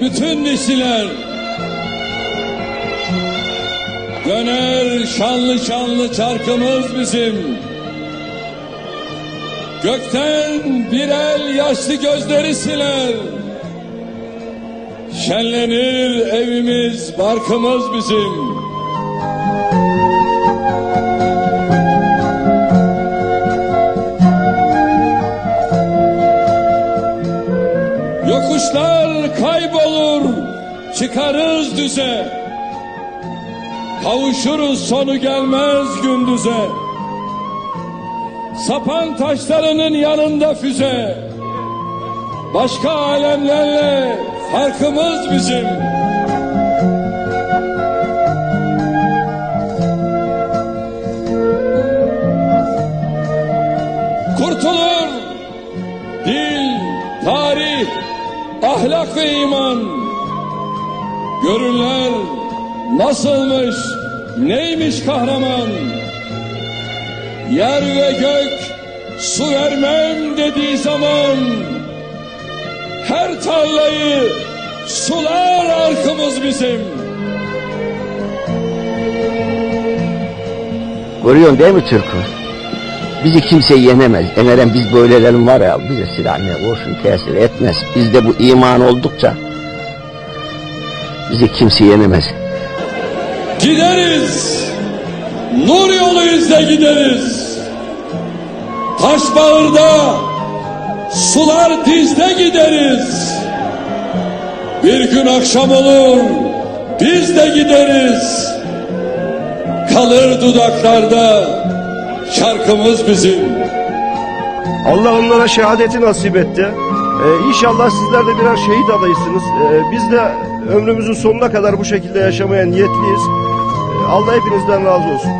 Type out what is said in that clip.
bütün dişiler. Döner şanlı şanlı çarkımız bizim. Gökten bir el yaşlı gözleri siler. Şenlenir evimiz, barkımız bizim. Yokuşlar kaybolur, çıkarız düze. Kavuşuruz sonu gelmez gündüze. Sapan taşlarının yanında füze. Başka alemlerle farkımız bizim. Kurtulur dil, tarih, ahlak ve iman. Görürler nasılmış, neymiş kahraman. Yer ve gök su vermem dediği zaman her tarlayı sular arkımız bizim. Görüyorsun değil mi Türk'ü? Bizi kimse yenemez. Emeren biz böylelerin var ya bize silah ne kurşun tesir etmez. Bizde bu iman oldukça bizi kimse yenemez. Gideriz. Nur da gideriz. Taş bağırda, sular dizde gideriz. Bir gün akşam olur, biz de gideriz. Kalır dudaklarda şarkımız bizim. Allah onlara şehadeti nasip etti. Ee, inşallah sizler de birer şehit adayısınız. Ee, biz de ömrümüzün sonuna kadar bu şekilde yaşamaya niyetliyiz. Ee, Allah hepinizden razı olsun.